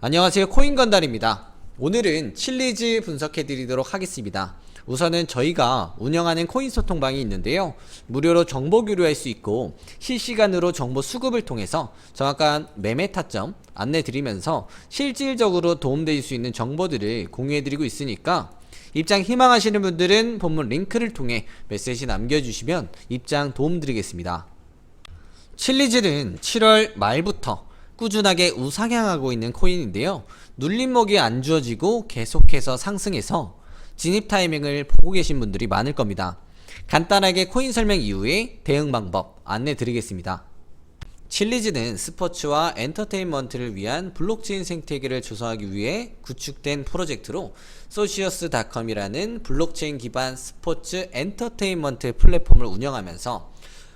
안녕하세요. 코인건달입니다. 오늘은 칠리즈 분석해 드리도록 하겠습니다. 우선은 저희가 운영하는 코인 소통방이 있는데요. 무료로 정보 교류할 수 있고 실시간으로 정보 수급을 통해서 정확한 매매 타점 안내 드리면서 실질적으로 도움될 수 있는 정보들을 공유해 드리고 있으니까 입장 희망하시는 분들은 본문 링크를 통해 메시지 남겨주시면 입장 도움 드리겠습니다. 칠리즈는 7월 말부터 꾸준하게 우상향하고 있는 코인인데요. 눌림목이 안 주어지고 계속해서 상승해서 진입 타이밍을 보고 계신 분들이 많을 겁니다. 간단하게 코인 설명 이후에 대응 방법 안내 드리겠습니다. 칠리즈는 스포츠와 엔터테인먼트를 위한 블록체인 생태계를 조성하기 위해 구축된 프로젝트로 소시어스닷컴이라는 블록체인 기반 스포츠 엔터테인먼트 플랫폼을 운영하면서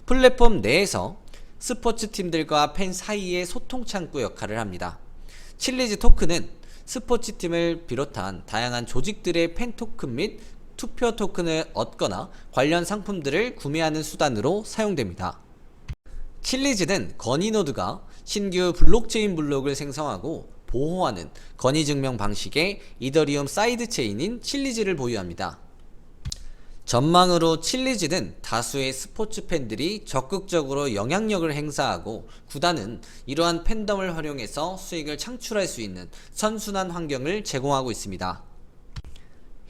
플랫폼 내에서 스포츠 팀들과 팬 사이의 소통 창구 역할을 합니다. 칠리즈 토큰은 스포츠 팀을 비롯한 다양한 조직들의 팬 토큰 및 투표 토큰을 얻거나 관련 상품들을 구매하는 수단으로 사용됩니다. 칠리즈는 건의노드가 신규 블록체인 블록을 생성하고 보호하는 건의 증명 방식의 이더리움 사이드 체인인 칠리즈를 보유합니다. 전망으로 칠리즈는 다수의 스포츠 팬들이 적극적으로 영향력을 행사하고 구단은 이러한 팬덤을 활용해서 수익을 창출할 수 있는 선순환 환경을 제공하고 있습니다.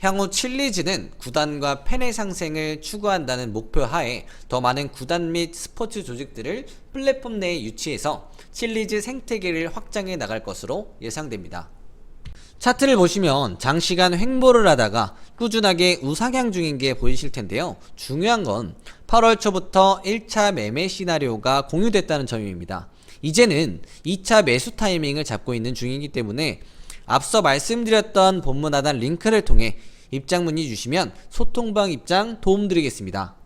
향후 칠리즈는 구단과 팬의 상생을 추구한다는 목표 하에 더 많은 구단 및 스포츠 조직들을 플랫폼 내에 유치해서 칠리즈 생태계를 확장해 나갈 것으로 예상됩니다. 차트를 보시면 장시간 횡보를 하다가 꾸준하게 우상향 중인 게 보이실 텐데요. 중요한 건 8월 초부터 1차 매매 시나리오가 공유됐다는 점입니다. 이제는 2차 매수 타이밍을 잡고 있는 중이기 때문에 앞서 말씀드렸던 본문 하단 링크를 통해 입장 문의 주시면 소통방 입장 도움드리겠습니다.